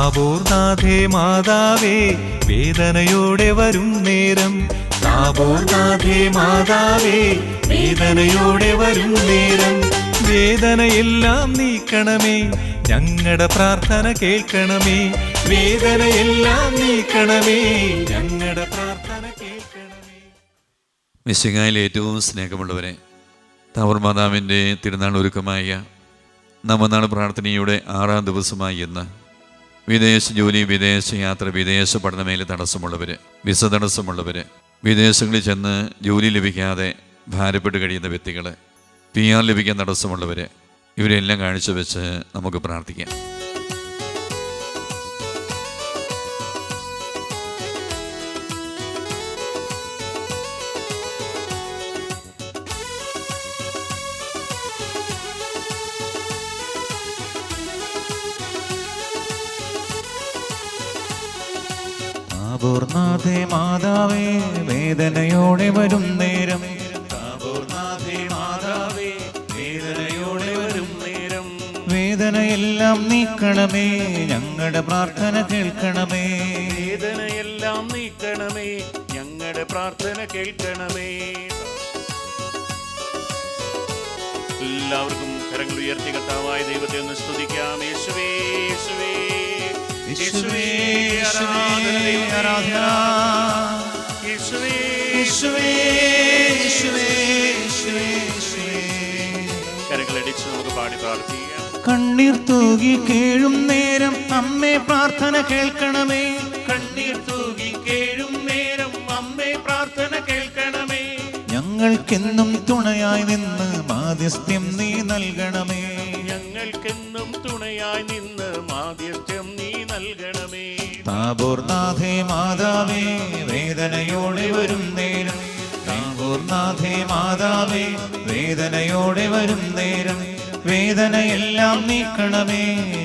താപോർനാഥേ മാതാവേ വേദനയോടെ വരും നേരം. താപോർനാഥേ മാതാവേ വേദനയോടെ വരും നേരം. വേദനയെല്ലാം നീക്കണമേ ഞങ്ങളുടെ പ്രാർത്ഥന കേൾക്കണമേ. വേദനയെല്ലാം നീക്കണമേ ഞങ്ങളുടെ പ്രാർത്ഥന കേൾക്കണമേ. മിശികായിൽ ഏറ്റവും സ്നേഹമുള്ളവരെ താവർ മാതാവിന്റെ തിരുനാൾ ഒരുക്കമായ നമ്മനാൾ പ്രാർത്ഥനയുടെ ആറാം ദിവസമായി ഇന്ന് വിദേശ ജോലി വിദേശ യാത്ര വിദേശ പഠനമേൽ തടസ്സമുള്ളവർ വിസ തടസ്സമുള്ളവർ വിദേശങ്ങളിൽ ചെന്ന് ജോലി ലഭിക്കാതെ ഭാരപ്പെട്ട് കഴിയുന്ന വ്യക്തികൾ പി ആർ ലഭിക്കാൻ തടസ്സമുള്ളവർ ഇവരെല്ലാം കാഴ്ചവെച്ച് നമുക്ക് പ്രാർത്ഥിക്കാം. താപോർനാഥേ മാതാവേ വേദനയോടെ വരും നേരം. താപൂർനാഥേ മാതാവേ വേദനയോടെ വരും നേരം. വേദനയെല്ലാം നീക്കണമേ ഞങ്ങളുടെ പ്രാർത്ഥന കേൾക്കണമേ. വേദനയെല്ലാം നീക്കണമേ ഞങ്ങളുടെ പ്രാർത്ഥന കേൾക്കണമേ. എല്ലാവർക്കും കരങ്ങൾ ഉയർത്തി കർത്താവായ ദൈവത്തെ ഒന്ന് സ്തുതിക്കാം. യേശുവേ യേശുവേ. കരങ്ങളടിച്ച് നമുക്ക് പാടി പ്രാർത്ഥിക്കാം. കണ്ണീർ തൂകി കേഴും നേരം അമ്മേ പ്രാർത്ഥന കേൾക്കണമേ. കണ്ണീർ തൂകി കേഴും നേരം അമ്മേ പ്രാർത്ഥന കേൾക്കണമേ. ഞങ്ങൾക്കെന്നും തുണയായി നിന്ന് മാധ്യസ്ഥ്യം നീ നൽകണമേ. ഞങ്ങൾക്കെന്നും തുണയായി നിന്ന് മാധ്യസ്ഥ്യം നൽകണമേ താപോർനാഥേ മാതാവേ വേദനയോടെ വരും നേരം. താപൂർനാഥേ മാതാവേ വേദനയോടെ വരും നേരം. വേദനയെല്ലാം നീക്കണമേ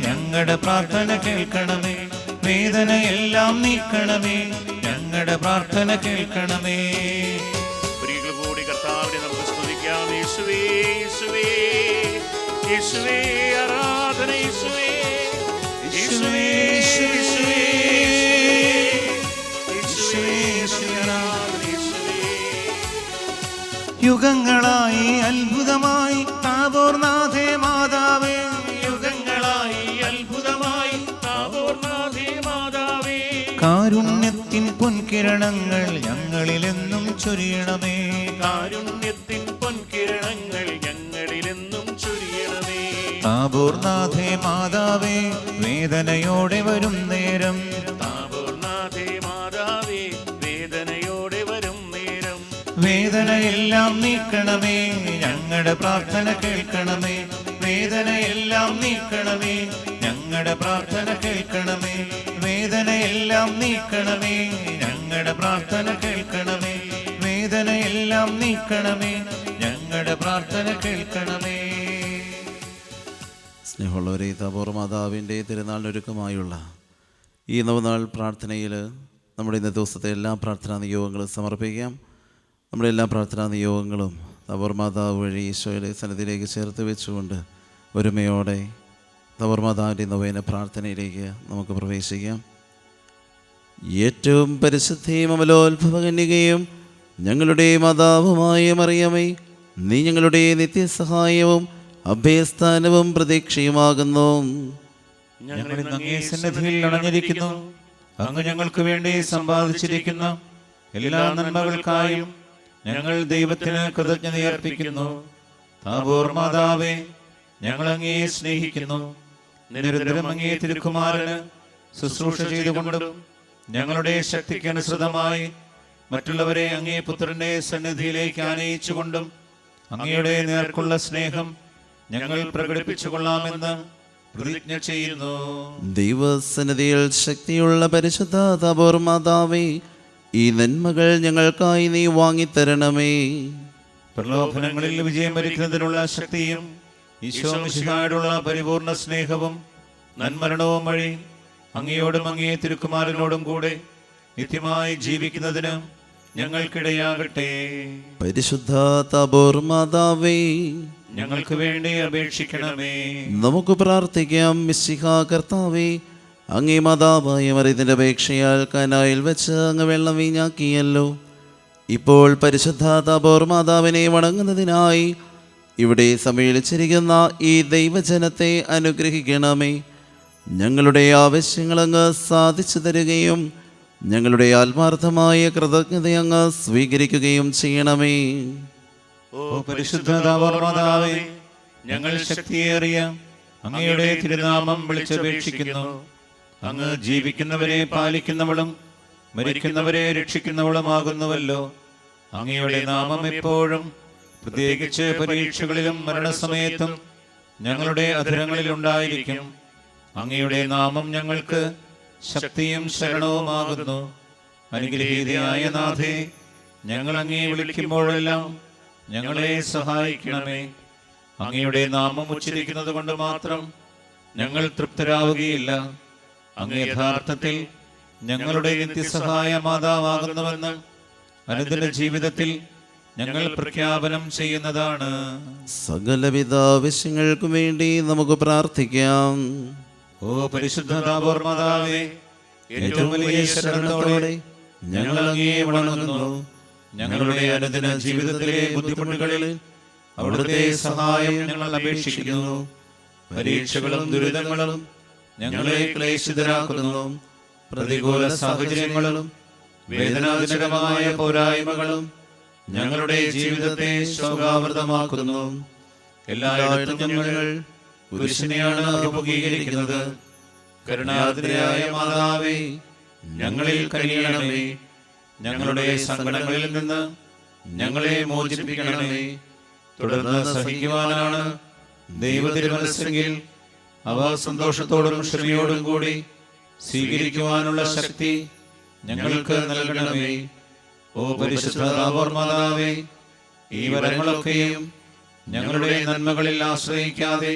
ഞങ്ങളുടെ പ്രാർത്ഥന കേൾക്കണമേ. വേദനയെല്ലാം നീക്കണമേ ഞങ്ങളുടെ പ്രാർത്ഥന കേൾക്കണമേ. ഒരിക്കൽ കൂടി കർത്താവിനെ നമുക്ക് സ്തുതിക്കാം. യേശുവേ യേശുവേ യേശുവേ ആരാധന. പൊൻകിരണങ്ങൾ ഞങ്ങളിലെന്നും ചൊരിയണമേ. കാരുണ്യത്തിൻ പൊൻകിരണങ്ങൾ ഞങ്ങളിലെന്നും ചൊരിയണമേ. താപൂർനാഥേ മാതാവേ വേദനയോടെ വരും നേരം. താപൂർനാഥേ മാതാവേ വേദനയോടെ വരും നേരം. വേദനയെല്ലാം നീക്കണമേ ഞങ്ങളുടെ പ്രാർത്ഥന കേൾക്കണമേ. വേദനയെല്ലാം നീക്കണമേ ഞങ്ങളുടെ പ്രാർത്ഥന കേൾക്കണമേ. വേദനയെല്ലാം നീക്കണമേ ഞങ്ങളുടെ പ്രാർത്ഥന കേൾക്കണമേ. വേദനയെല്ലാം നീക്കണമേ. ഞങ്ങളുടെ പ്രാർത്ഥന കേൾക്കണമേ. സ്നേഹമുള്ളവരെ തപോർ മാതാവിന്റെ തിരുനാളിനൊരുക്കമായുള്ള ഈ നവനാൾ പ്രാർത്ഥനയിൽ നമ്മുടെ ഇന്നത്തെ ദിവസത്തെ എല്ലാ പ്രാർത്ഥനാ നിയോഗങ്ങളും സമർപ്പിക്കാം. നമ്മുടെ എല്ലാ പ്രാർത്ഥനാ നിയോഗങ്ങളും തപോർ മാതാവ് വഴി ഈശോയുടെ സന്നിധിയിലേക്ക് ചേർത്ത് വെച്ചുകൊണ്ട് ഒരുമയോടെ തപോർ മാതാവിന്റെ നവേന പ്രാർത്ഥനയിലേക്ക് നമുക്ക് പ്രവേശിക്കാം. ഏറ്റവും പരിശുദ്ധിയും അമലോത്ഭവകന്യകയും ഞങ്ങളുടെ മാതാവുമായ മറിയമേ നീ ഞങ്ങളുടെ നിത്യസഹായവും അഭയസ്ഥാനവും പ്രതീക്ഷയുമാകുന്നു. അങ്ങേ സന്നിധിയിൽ അണഞ്ഞിരിക്കുന്നു അങ്ങ് ഞങ്ങൾക്ക് വേണ്ടി സമ്പാദിച്ചിരിക്കുന്ന. എല്ലാ നന്മകൾക്കായും ഞങ്ങൾ ദൈവത്തിന് കൃതജ്ഞതയർപ്പിക്കുന്നു താപോർ മാതാവേ ഞങ്ങൾ അങ്ങേ സ്നേഹിക്കുന്നു. നിരന്തരം അങ്ങേ തിരുക്കുമാരന് ശുശ്രൂഷ ചെയ്തുകൊണ്ടും ഞങ്ങളുടെ ശക്തിക്ക് അനുസൃതമായി മറ്റുള്ളവരെ അങ്ങേ പുത്രന്റെ സന്നിധിയിലേക്ക് ആനയിച്ചുകൊണ്ടും അങ്ങയുടെ നേർക്കുള്ള സ്നേഹം ഞങ്ങൾ പ്രകടിപ്പിച്ചു കൊള്ളാമെന്ന് പ്രതിജ്ഞ ചെയ്യുന്നു. ദൈവസന്നിധിയിൽ ശക്തിയുള്ള പരിശുദ്ധ തപോർ മാതാവേ ഈ നന്മകൾ ഞങ്ങൾക്കായി നീ വാങ്ങിത്തരണമേ. പ്രലോഭനങ്ങളിൽ വിജയം വരിക്കുന്നതിനുള്ള ശക്തിയും ഈശോ മിശിഹായോടുള്ള പരിപൂർണ സ്നേഹവും നന്മരണവും വഴി അങ്ങയോടും അങ്ങേ തിരുക്കുമാരനോടും കൂടെ നിത്യമായി ജീവിക്കുന്നതിന് ഞങ്ങൾക്കിടയാകട്ടെ. പരിശുദ്ധ തപോർമാതാവേ ഞങ്ങൾക്ക് വേണ്ടി അപേക്ഷിക്കണമേ. നമുക്ക് പ്രാർത്ഥിക്കാം. മിസ്സിഹാ കർത്താവേ അങ്ങേ മാതാവായ മറിയത്തിന്റെ അപേക്ഷയാൽ കനായിൽ വെച്ച് അങ്ങ് വെള്ളം വീഞ്ഞാക്കിയല്ലോ. ഇപ്പോൾ പരിശുദ്ധ തപോർ മാതാവിനെ വണങ്ങുന്നതിനായി ഇവിടെ സമ്മേളിച്ചിരിക്കുന്ന ഈ ദൈവജനത്തെ അനുഗ്രഹിക്കണമേ. ഞങ്ങളുടെ ആവശ്യങ്ങൾ അങ്ങ് സാധിച്ചു തരികയും ഞങ്ങളുടെ ആത്മാർത്ഥമായ കൃതജ്ഞത അങ്ങ് സ്വീകരിക്കുകയും ചെയ്യണമേ. ഓ പരിശുദ്ധ ഞങ്ങൾ ശക്തിയേറിയ അങ്ങയുടെ തിരുനാമം വിളിച്ചപേക്ഷിക്കുന്നു. അങ്ങ് ജീവിക്കുന്നവരെ പാലിക്കുന്നവളും മരിക്കുന്നവരെ രക്ഷിക്കുന്നവളുമാകുന്നുവല്ലോ. അങ്ങയുടെ നാമം എപ്പോഴും പ്രത്യേകിച്ച് പരീക്ഷകളിലും മരണസമയത്തും ഞങ്ങളുടെ അധരങ്ങളിൽ ഉണ്ടായിരിക്കും അങ്ങയുടെ നാമം ഞങ്ങൾക്ക് ശക്തിയും ശരണവുമാകുന്നു. അനുഗ്രഹീതയായ നാഥേ ഞങ്ങൾ അങ്ങയെ വിളിക്കുമ്പോഴെല്ലാം ഞങ്ങളെ സഹായിക്കണമേ. അങ്ങയുടെ നാമം ഉച്ചരിക്കുന്നത് കൊണ്ട് മാത്രം ഞങ്ങൾ തൃപ്തരാവുകയില്ല. അങ്ങ് യഥാർത്ഥത്തിൽ ഞങ്ങളുടെ നിത്യസഹായ മാതാവാകുന്നുവെന്ന് അനുദിന ജീവിതത്തിൽ ഞങ്ങൾ പ്രഖ്യാപനം ചെയ്യുന്നതാണ്. സകലവിധ ആവശ്യങ്ങൾക്കും വേണ്ടി നമുക്ക് പ്രാർത്ഥിക്കാം. ഓ പരിശുദ്ധ ഏറ്റവും വലിയ ശരണത്തോടെ ഞങ്ങൾ അങ്ങേ വണങ്ങുന്നു. ഞങ്ങളുടെ അനുദിന ജീവിതത്തിലെ ബുദ്ധിമുട്ടുകളിൽ അവിടുത്തെ സഹായം ഞങ്ങൾ അപേക്ഷിക്കുന്നു. പരീക്ഷകളും ദുരിതങ്ങളും ഞങ്ങളെ ക്ലേശിതരാക്കുന്നു. പ്രതികൂല സാഹചര്യങ്ങളും വേദനാജനകമായ പോരായ്മകളും ഞങ്ങളുടെ ജീവിതത്തെ ശോകാവൃതമാക്കുന്നു. എല്ലായിടത്തും ഞങ്ങൾ പുരുഷനെയാണ് അഭിമുഖീകരിക്കുന്നത്. കരുണാദ്രയായ മാതാവേ ഞങ്ങളിൽ കഴിയണമേ. ഞങ്ങളുടെ സങ്കടങ്ങളിൽ നിന്ന് ഞങ്ങളെ മോചിപ്പിക്കണമേ. തുടർന്ന് സഹിക്കുവാനാണ് ദൈവതിരുമനസ്സെങ്കിൽ അവ സന്തോഷത്തോടും ക്ഷമയോടും കൂടി സ്വീകരിക്കുവാനുള്ള ശക്തി ഞങ്ങൾക്ക് നൽകണമേ. ഓ പരിശുദ്ധ ഈ വരങ്ങളൊക്കെയും ഞങ്ങളുടെ നന്മകളിൽ ആശ്രയിക്കാതെ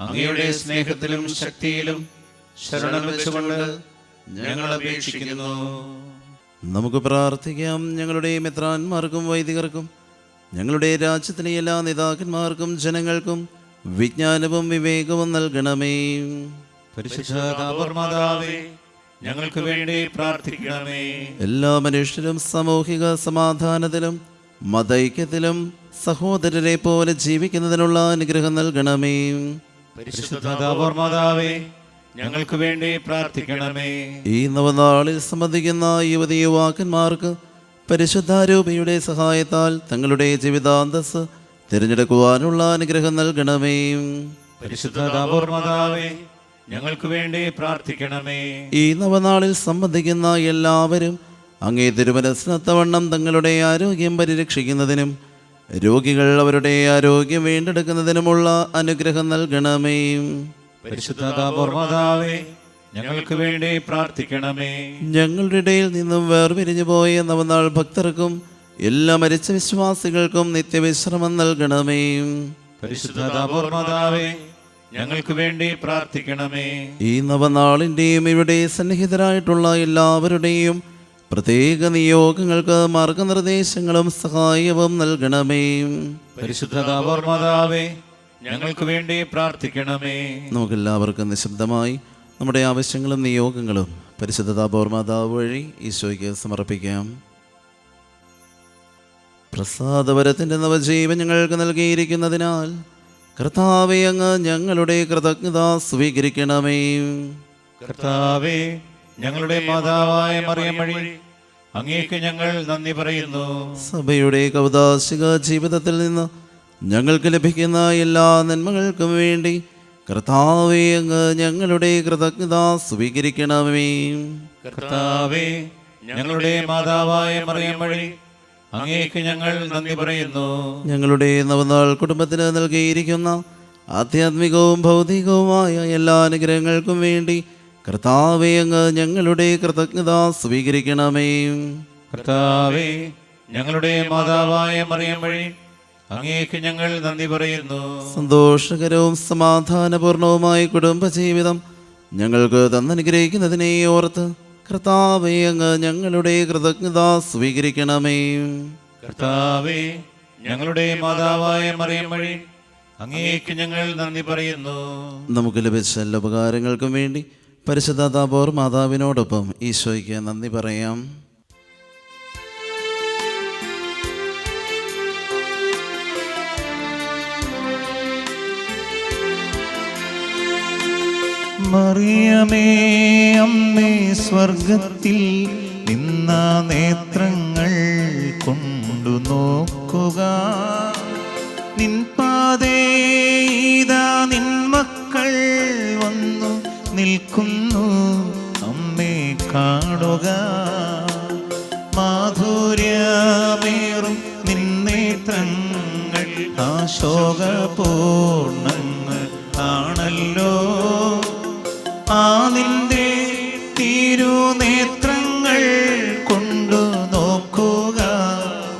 അങ്ങയുടെ സ്നേഹത്തിലും ശക്തിയിലും ശരണം വെച്ചുകൊണ്ട് ഞങ്ങൾ അപേക്ഷിക്കുന്നു. നമുക്ക് പ്രാർത്ഥിക്കാം ഞങ്ങളുടെ മിത്രാന്മാർക്കും വൈദികർക്കും ഞങ്ങളുടെ രാജ്യത്തിലെ എല്ലാ നേതാക്കന്മാർക്കും ജനങ്ങൾക്കും വിജ്ഞാനവും വിവേകവും നൽകണമേ. ഞങ്ങൾക്ക് വേണ്ടി പ്രാർത്ഥിക്കണമേ. എല്ലാ മനുഷ്യരും സാമൂഹിക സമാധാനത്തിലും മതൈക്യത്തിലും സഹോദരരെ പോലെ ജീവിക്കുന്നതിനുള്ള അനുഗ്രഹം നൽകണമേ. ഞങ്ങൾക്ക് വേണ്ടി പ്രാർത്ഥിക്കണമേ. ഈ നവനാളിൽ സംബന്ധിക്കുന്ന യുവതി യുവാക്കന്മാർക്ക് പരിശുദ്ധാരൂപിയുടെ സഹായത്താൽ തങ്ങളുടെ ജീവിതാന്തസ് തിരഞ്ഞെടുക്കുവാനുള്ള അനുഗ്രഹം നൽകണമേ. പരിശുദ്ധ താപോർ ഞങ്ങൾക്ക് വേണ്ടി പ്രാർത്ഥിക്കണമേ. ഈ നവനാളിൽ സംബന്ധിക്കുന്ന എല്ലാവരും അങ്ങേ തിരുമനസ്നത്തവണ്ണം തങ്ങളുടെ ആരോഗ്യം പരിരക്ഷിക്കുന്നതിനും രോഗികൾ അവരുടെ ആരോഗ്യം വീണ്ടെടുക്കുന്നതിനുമുള്ള അനുഗ്രഹം നൽകണമേ. പരിശുദ്ധ ഞങ്ങൾക്ക് വേണ്ടി പ്രാർത്ഥിക്കണമേ. ഞങ്ങളുടെ ഇടയിൽ നിന്നും വേർപിരിഞ്ഞു പോയ നവനാൾ ഭക്തർക്കും എല്ലാ മരിച്ച വിശ്വാസികൾക്കും നിത്യവിശ്രമം നൽകണമേ. പരിശുദ്ധ ഞങ്ങൾക്ക് വേണ്ടി പ്രാർത്ഥിക്കണമേ. ഈ നവനാളിന്റെയും ഇവിടെ സന്നിഹിതരായിട്ടുള്ള എല്ലാവരുടെയും പ്രത്യേക നിയോഗങ്ങൾക്ക് മാർഗനിർദ്ദേശങ്ങളും സഹായവും നൽകണമേ. പരിശുദ്ധ താപോർ ഞങ്ങൾക്ക് വേണ്ടി പ്രാർത്ഥിക്കണമേ. നമുക്കെല്ലാവർക്കും നിശബ്ദമായി നമ്മുടെ ആവശ്യങ്ങളും നിയോഗങ്ങളും പരിശുദ്ധ താപോർ വഴി ഈശോയ്ക്ക് സമർപ്പിക്കാം. പ്രസാദപരത്തിന്റെ നവജീവൻ ഞങ്ങൾക്ക് നൽകിയിരിക്കുന്നതിനാൽ കർത്താവെ അങ്ങ് ഞങ്ങളുടെ കൃതജ്ഞത സ്വീകരിക്കണമേ. കർത്താവേ ഞങ്ങളുടെ മാതാവായ മറിയം വഴി അങ്ങേക്ക് ഞങ്ങൾ നന്ദി പറയുന്നു. സഭയുടെ കൗതാശിക ജീവിതത്തിൽ നിന്ന് ഞങ്ങൾക്ക് ലഭിക്കുന്ന എല്ലാ നന്മകൾക്കും വേണ്ടി കർത്താവേ അങ്ങ് ഞങ്ങളുടെ കൃതജ്ഞത സ്വീകരിക്കണമേ. കർത്താവേ ഞങ്ങളുടെ മാതാവായ മറിയം വഴി അങ്ങേക്ക് ഞങ്ങൾ നന്ദി പറയുന്നു. ഞങ്ങളുടെ നവനാൾ കുടുംബത്തിന് നൽകിയിരിക്കുന്ന ആധ്യാത്മികവും ഭൗതികവുമായ എല്ലാ അനുഗ്രഹങ്ങൾക്കും വേണ്ടി കർത്താവെ അങ്ങ് ഞങ്ങളുടെ കൃതജ്ഞത സ്വീകരിക്കണമേ. കർത്താവേ ഞങ്ങളുടെ മാതാവായ മറിയം വഴി അങ്ങേക്ക് ഞങ്ങൾ നന്ദി പറയുന്നു. സന്തോഷകരവും സമാധാനപൂർണവുമായ കുടുംബജീവിതം ഞങ്ങൾക്ക് തന്നനുഗ്രഹിക്കുന്നതിനെ ഓർത്ത് കർത്താവെ അങ്ങ് ഞങ്ങളുടെ കൃതജ്ഞത സ്വീകരിക്കണമേ. കർത്താവേ ഞങ്ങളുടെ മാതാവായ മറിയം വഴി അങ്ങേക്ക് ഞങ്ങൾ നന്ദി പറയുന്നു. നമുക്ക് ലഭിച്ച എല്ലാ ഉപകാരങ്ങൾക്കും വേണ്ടി പരിശുദ്ധ താപോർ മാതാവിനോടൊപ്പം ഈശോയ്ക്ക് നന്ദി പറയാം. മറിയമേ അമ്മേ സ്വർഗത്തിൽ നിന്ന നേത്രങ്ങൾ കൊണ്ടു നോക്കുക. നിൻ പാതേ ഇതാ നിൻ മക്കൾ നിൽക്കുന്നു. അമ്മേ കാണുക. മാധുര്യമേറും നിന്നേത്രങ്ങൾ നേത്രങ്ങൾ ആശോകപൂർണങ്ങൾ ആണല്ലോ. ആ നിന്റെ തിരുനേത്രങ്ങൾ കൊണ്ടു നോക്കുക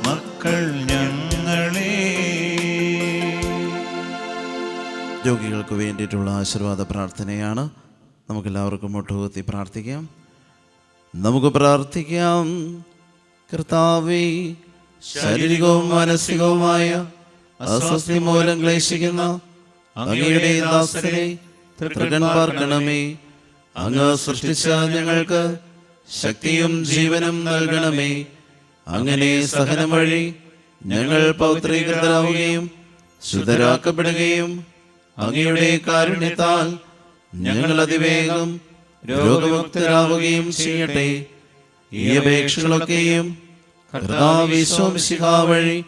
മക്കൾ ഞങ്ങളെ. രോഗികൾക്ക് വേണ്ടിയിട്ടുള്ള ആശീർവാദ പ്രാർത്ഥനയാണ് നമുക്കെല്ലാവർക്കും മുട്ടുകുത്തി പ്രാർത്ഥിക്കാം. നമുക്ക് പ്രാർത്ഥിക്കാം. കർത്താവേ ശാരീരികവും മാനസികവുമായ അസ്വസ്ഥി മൂലം ക്ലേശിക്കുന്ന അങ്ങയുടെ ദാസനെ പാർക്കണമേ അങ്ങ് സൃഷ്ടിച്ച ഞങ്ങൾക്ക് ശക്തിയും ജീവനും നൽകണമേ. അങ്ങനെ സഹനം വഴി ഞങ്ങൾ പൗത്രീകൃതരാവുകയും ശുദ്ധരാക്കപ്പെടുകയും അങ്ങയുടെ കാരുണ്യത്താൽ ഞങ്ങൾ അതിവേഗം രോഗമുക്തരാവുകയും ചെയ്യട്ടെ. ഈ അപേക്ഷകളൊക്കെയും വഴി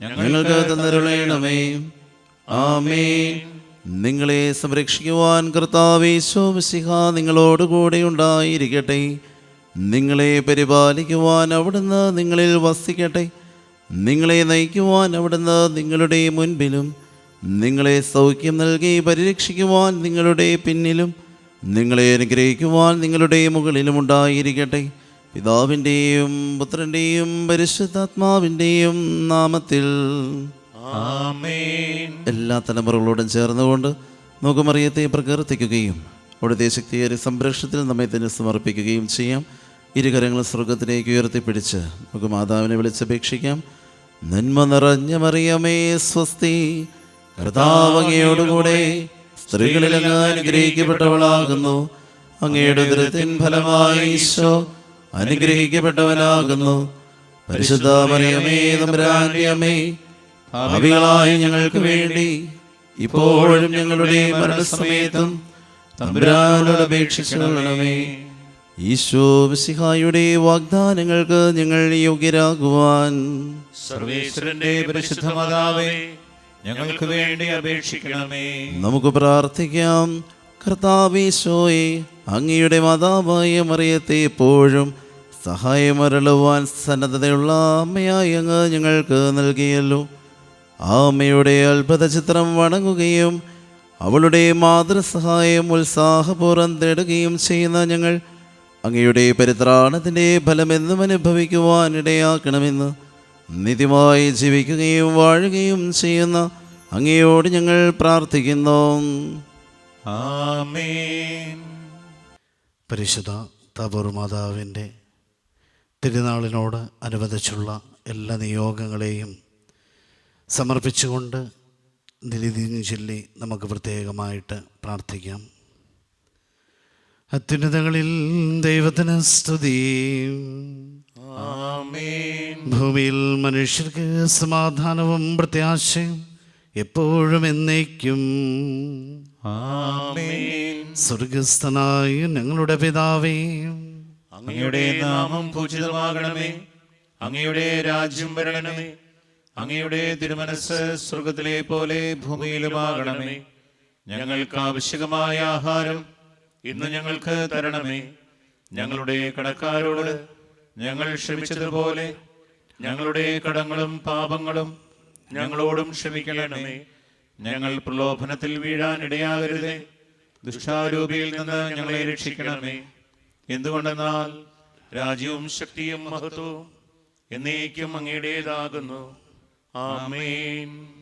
ഞങ്ങൾക്ക് തന്നരുളയണമേ ആമേൻ. നിങ്ങളെ സംരക്ഷിക്കുവാൻ കർത്താവിശ്വംശിഖ നിങ്ങളോടുകൂടെ ഉണ്ടായിരിക്കട്ടെ. നിങ്ങളെ പരിപാലിക്കുവാൻ അവിടുന്ന് നിങ്ങളിൽ വസിക്കട്ടെ. നിങ്ങളെ നയിക്കുവാൻ അവിടുന്ന് നിങ്ങളുടെ മുൻപിലും നിങ്ങളെ സൗഖ്യം നൽകി പരിരക്ഷിക്കുവാൻ നിങ്ങളുടെ പിന്നിലും നിങ്ങളെ അനുഗ്രഹിക്കുവാൻ നിങ്ങളുടെ മുകളിലും ഉണ്ടായിരിക്കട്ടെ. പിതാവിന്റെയും പുത്രന്റെയും പരിശുദ്ധാത്മാവിന്റെയും നാമത്തിൽ. എല്ലാ തലമുറകളോടും ചേർന്നുകൊണ്ട് നമുക്ക് മറിയത്തെ പ്രകീർത്തിക്കുകയും അവിടുത്തെ ശക്തിയേറെ സംരക്ഷണത്തിൽ നമ്മെ തന്നെ സമർപ്പിക്കുകയും ചെയ്യാം. ഇരുകരങ്ങൾ സ്വർഗത്തിലേക്ക് ഉയർത്തിപ്പിടിച്ച് നമുക്ക് മാതാവിനെ വിളിച്ചപേക്ഷിക്കാം. നന്മ നിറഞ്ഞ മറിയമേ സ്വസ്തി. കർത്താവ് അങ്ങയോടുകൂടെ സ്ത്രീകളിൽ അങ്ങ് അനുഗ്രഹിക്കപ്പെട്ടവളാകുന്നു. അങ്ങയുടെ ദൃത്തിൻ ഫലമായി ഈശോ അനുഗ്രഹിക്കപ്പെട്ടവനാകുന്നു. പരിശുദ്ധ മറിയമേ തമ്പുരാന്റെ അമ്മേ ഭാവികളായ ഞങ്ങൾക്ക് വേണ്ടി ഇപ്പോഴും ഞങ്ങളുടെ മരണസമയത്തും തമ്പുരാനോട് അപേക്ഷിക്കണമേ ഈശോ വിശിഹായുടെ വാഗ്ദാനങ്ങൾക്ക് ഞങ്ങൾ യോഗ്യരാകുവാൻ. സർവേശ്വരന്റെ പരിശുദ്ധ മാതാവേ ഞങ്ങൾക്ക് വേണ്ടി അപേക്ഷിക്കണമേ. നമുക്ക് പ്രാർത്ഥിക്കാം. കർത്താവീശോയെ അങ്ങയുടെ മാതാവായ മറിയത്തെ എപ്പോഴും സഹായമരളുവാൻ സന്നദ്ധതയുള്ള അമ്മയായി അങ്ങ് ഞങ്ങൾക്ക് നൽകിയല്ലോ. ആ അമ്മയുടെ അത്ഭുത ചിത്രം വണങ്ങുകയും അവളുടെ മാതൃസഹായം ഉത്സാഹപൂർവം തേടുകയും ചെയ്യുന്ന ഞങ്ങൾ അങ്ങയുടെ പരിത്രാണത്തിന്റെ ഫലമെന്നും അനുഭവിക്കുവാൻ ഇടയാക്കണമെന്ന് നിത്യമായി ജീവിക്കുകയും വാഴുകയും ചെയ്യുന്ന അങ്ങയോട് ഞങ്ങൾ പ്രാർത്ഥിക്കുന്നു. ആമേൻ. പരിശുദ്ധ തപൂർ മാതാവിന്റെ തിരുനാളിനോട് അനുബന്ധിച്ചുള്ള എല്ലാ നിയോഗങ്ങളെയും സമർപ്പിച്ചുകൊണ്ട് നിലിതിഞ്ഞ് ചൊല്ലി നമുക്ക് പ്രത്യേകമായിട്ട് പ്രാർത്ഥിക്കാം. അത്യുന്നതകളിൽ ദൈവത്തിന് സ്തുതി. ഭൂമിയിൽ മനുഷ്യർക്ക് സമാധാനവും പ്രത്യാശയും എപ്പോഴും എന്നേക്കും. സ്വർഗസ്ഥനായ ഞങ്ങളുടെ പിതാവേ. അങ്ങയുടെ നാമം പൂജിതമാകണമേ. അങ്ങയുടെ രാജ്യം വരണമേ. അങ്ങയുടെ തിരുമനസ് സ്വർഗത്തിലെ പോലെ ഭൂമിയിലുമാകണമേ. ഞങ്ങൾക്ക് ആവശ്യകമായ ആഹാരം ഇന്ന് ഞങ്ങൾക്ക് തരണമേ. ഞങ്ങളുടെ കടക്കാരോട് ഞങ്ങൾ ക്ഷമിച്ചതുപോലെ ഞങ്ങളുടെ കടങ്ങളും പാപങ്ങളും ഞങ്ങളോടും ക്ഷമിക്കണമേ. ഞങ്ങൾ പ്രലോഭനത്തിൽ വീഴാൻ ഇടയാകരുതേ. ദുഷ്ടാരൂപിയിൽ നിന്ന് ഞങ്ങളെ രക്ഷിക്കണമേ. എന്തുകൊണ്ടെന്നാൽ രാജ്യവും ശക്തിയും മഹത്വവും എന്നേക്കും അങ്ങയുടേതാകുന്നു. ആമേൻ.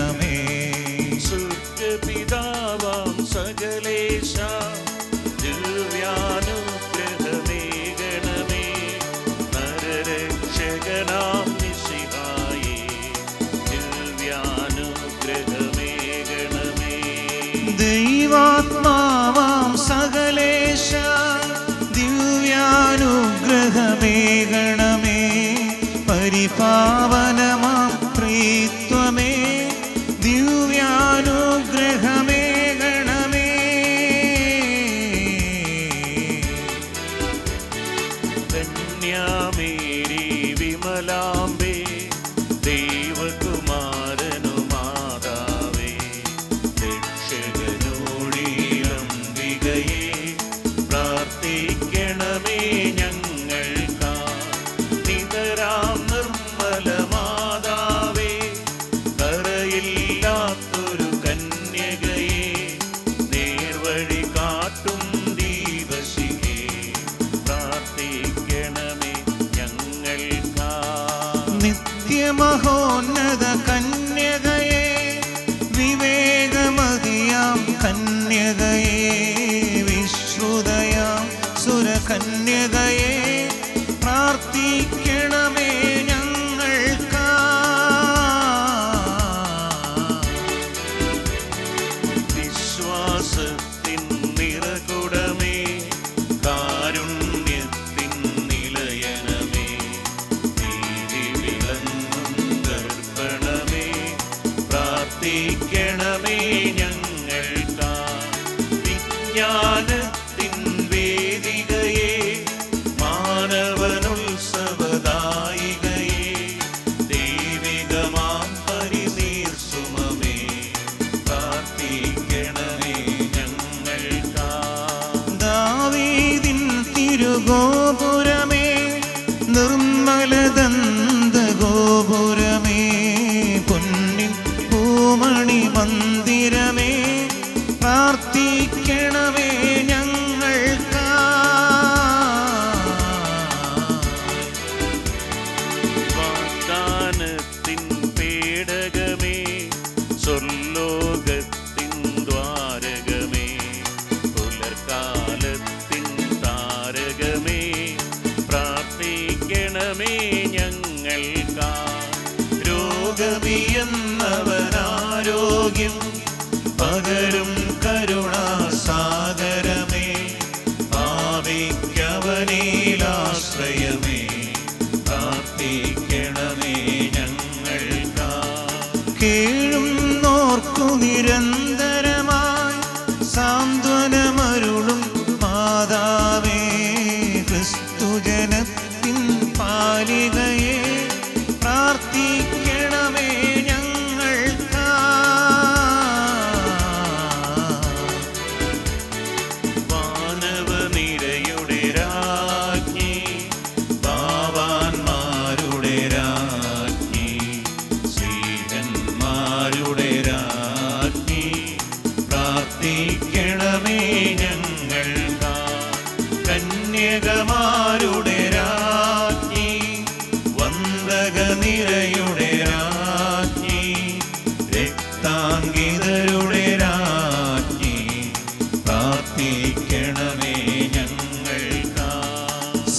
മന്ദിരമേ പ്രാർത്ഥിക്കണമേ sound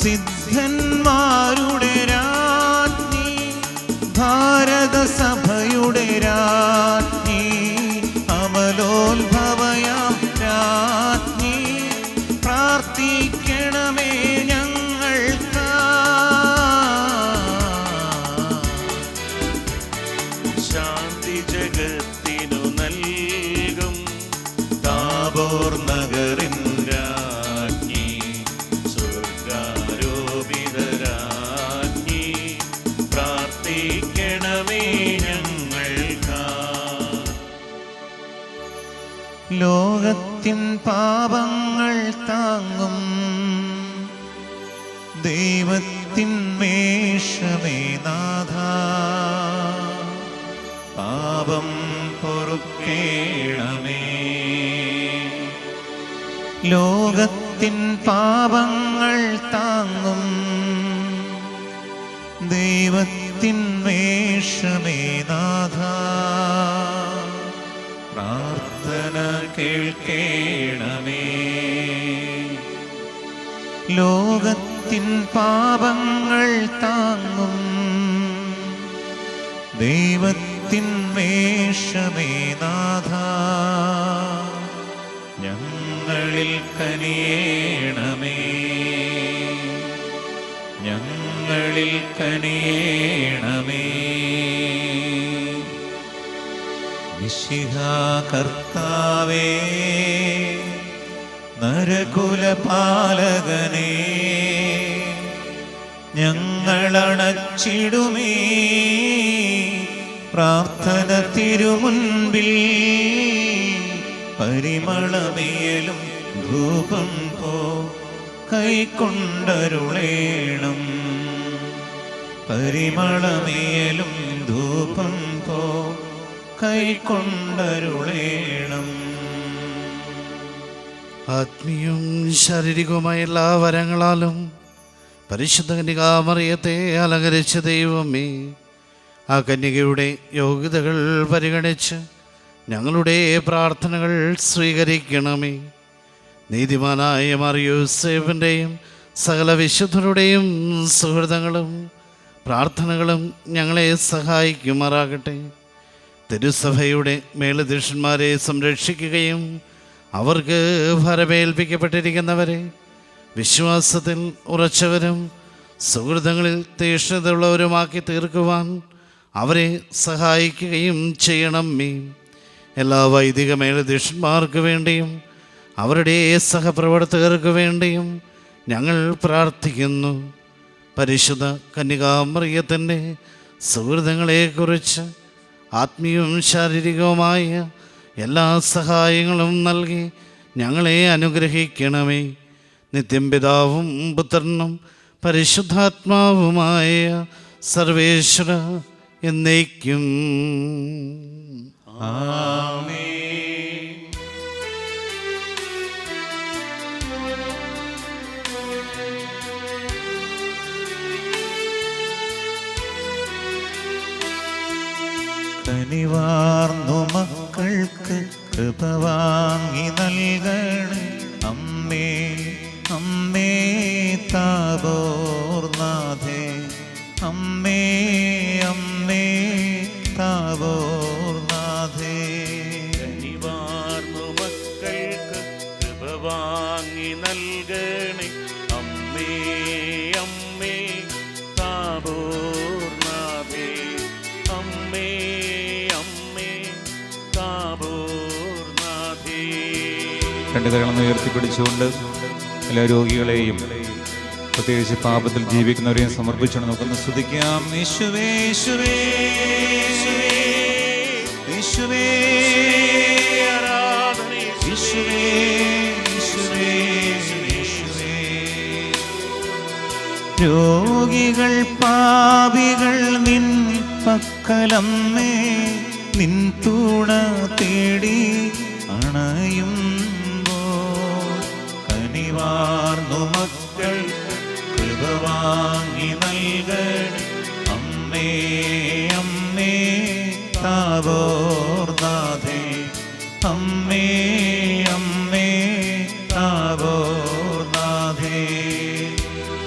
സിദ്ധന്മാരുടെ പാപം പൊറുക്കേണമേ. ലോകത്തിൻ പാപങ്ങൾ താങ്ങും ദൈവത്തിൻ വേഷമേ നാഥ. പ്രാർത്ഥന കേൾക്കേണമേ. ലോകത്തിൻ പാപങ്ങൾ താങ്ങും ദൈവത്തിൻ വേഷമേ നാഥ. ഞങ്ങളിൽ കനിയേണമേ. ഞങ്ങളിൽ കനിയേണമേ. കർത്താവേ നരകുലപാലകനേ ഞങ്ങളണച്ചിടുമേ. പ്രാർത്ഥന തിരുമുൻപിൽ പരിമളമേലും ധൂപം പോ കൈക്കൊണ്ടരുളേണം. പരിമളമേലും ധൂപം പോ കൈക്കൊണ്ടരുളേണം. ആത്മീയവും ശാരീരികവുമായ എല്ലാ വരങ്ങളാലും പരിശുദ്ധ കന്യകാമറിയത്തെ അലങ്കരിച്ച ദൈവമേ ആ കന്യകയുടെ യോഗ്യതകൾ പരിഗണിച്ച് ഞങ്ങളുടെ പ്രാർത്ഥനകൾ സ്വീകരിക്കണമേ. നീതിമാനായ മറിയൂസേഫിന്റെയും സകല വിശുദ്ധരുടെയും സുഹൃതങ്ങളും പ്രാർത്ഥനകളും ഞങ്ങളെ സഹായിക്കുമാറാകട്ടെ. തിരുസഭയുടെ മേലധ്യക്ഷന്മാരെ സംരക്ഷിക്കുകയും അവർക്ക് ഫലമേൽപ്പിക്കപ്പെട്ടിരിക്കുന്നവരെ വിശ്വാസത്തിൽ ഉറച്ചവരും സുഹൃതങ്ങളിൽ തീക്ഷ്ണതയുള്ളവരുമാക്കി തീർക്കുവാൻ അവരെ സഹായിക്കുകയും ചെയ്യണം മീ. എല്ലാ വൈദിക മേലധ്യക്ഷന്മാർക്ക് വേണ്ടിയും അവരുടെ സഹപ്രവർത്തകർക്ക് വേണ്ടിയും ഞങ്ങൾ പ്രാർത്ഥിക്കുന്നു. പരിശുദ്ധ കന്യകാമറിയത്തിന്റെ സുഹൃതങ്ങളെക്കുറിച്ച് ആത്മീയവും ശാരീരികവുമായ എല്ലാ സഹായങ്ങളും നൽകി ഞങ്ങളെ അനുഗ്രഹിക്കണമേ. നിത്യം പിതാവും പുത്രനും പരിശുദ്ധാത്മാവുമായ സർവേശ്വര എന്നേക്കും. കനിവാർന്നു മക്കൾക്ക് കൃപ വാങ്ങി നൽകണേ. അമ്മേ അമ്മേ താപോർനാഥേ. അമ്മേ അമ്മേ. താപോർനാഥേ കനിവാർന്നു മക്കൾക്ക് കൃപ വാങ്ങി നൽകണേ. അമ്മേ അമ്മേ താപോർനാഥേ അമ്മേ അമ്മേ താപോർനാഥേ രണ്ട് കരണം ഉയർത്തിപ്പിടിച്ചുകൊണ്ട് എല്ലാ രോഗികളെയും പ്രത്യേകിച്ച് പാപത്തിൽ ജീവിക്കുന്നവരെയും സമർപ്പിച്ചുകൊണ്ട് നമുക്കൊന്ന് സ്തുതിക്കാം. രോഗികൾ പാപികൾ നിൻ പക്കലമ്മേ നിൻ തൂണ തേടി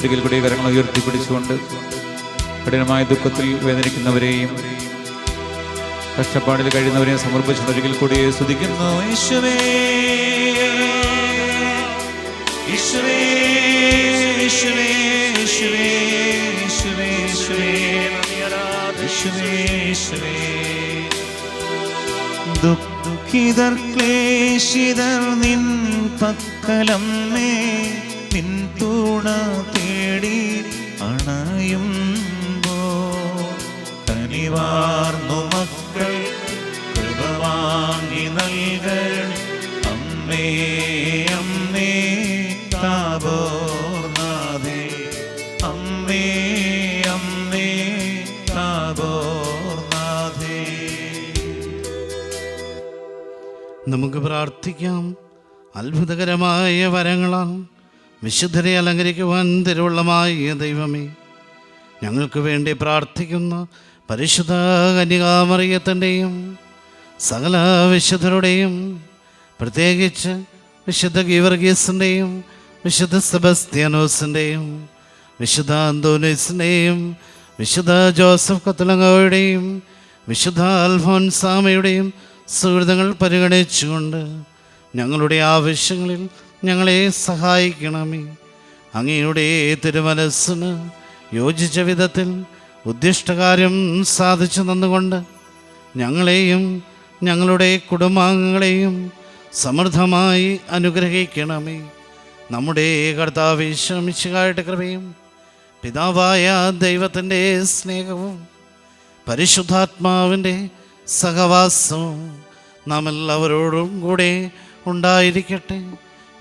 ഉച്ചയ്ക്കൽ കൂടി വിവരങ്ങൾ ഉയർത്തിപ്പിടിച്ചുകൊണ്ട് കഠിനമായ ദുഃഖത്തിൽ വേദനിക്കുന്നവരെയും കഷ്ടപ്പാടിൽ കഴിയുന്നവരെയും സമർപ്പിച്ചുകൊണ്ട് കൂടി സ്തുതിക്കുന്നു. ദുഃഖിതർ ക്ലേശിതർ നിൻ പക്കലമ്മേ നിൻ തേടി അണയുമ്പോ കനിവാർന്നു മക്കൾ കൃപ വാങ്ങി അമ്മേ അമ്മേ താപോർനാഥേ. അമ്മേ അമ്മേ താപോർനാഥേ. നമുക്ക് പ്രാർത്ഥിക്കാം. അത്ഭുതകരമായ വരങ്ങളാൽ വിശുദ്ധരെ അലങ്കരിക്കുവാൻ തിരുവുള്ളമായ ദൈവമേ. ഞങ്ങൾക്ക് വേണ്ടി പ്രാർത്ഥിക്കുന്ന പരിശുദ്ധ കന്യകാമറിയത്തിന്റെയും സകല വിശുദ്ധരുടെയും പ്രത്യേകിച്ച് വിശുദ്ധ ഗീവർഗീസിന്റെയും വിശുദ്ധ സെബസ്ത്യാനോസിന്റെയും വിശുദ്ധ അന്തോനീസിന്റെയും വിശുദ്ധ ജോസഫ് കത്തലങ്ങയുടെയും വിശുദ്ധ അൽഫോൻസാമയുടെയും സുഹൃതങ്ങൾ പരിഗണിച്ചുകൊണ്ട് ഞങ്ങളുടെ ആവശ്യങ്ങളിൽ ഞങ്ങളെ സഹായിക്കണമേ. അങ്ങയുടെ തിരുമനസ്സിന് യോജിച്ച വിധത്തിൽ ഉദ്ദിഷ്ടകാര്യം സാധിച്ചു നിന്നുകൊണ്ട് ഞങ്ങളെയും ഞങ്ങളുടെ കുടുംബാംഗങ്ങളെയും സമൃദ്ധമായി അനുഗ്രഹിക്കണമേ. നമ്മുടെ കർത്താവ് ശ്രമിച്ചുകായിട്ട് കൃപയും പിതാവായ ദൈവത്തിന്റെ സ്നേഹവും പരിശുദ്ധാത്മാവിന്റെ സഹവാസവും നാം എല്ലാവരോടും കൂടെ ഉണ്ടായിരിക്കട്ടെ.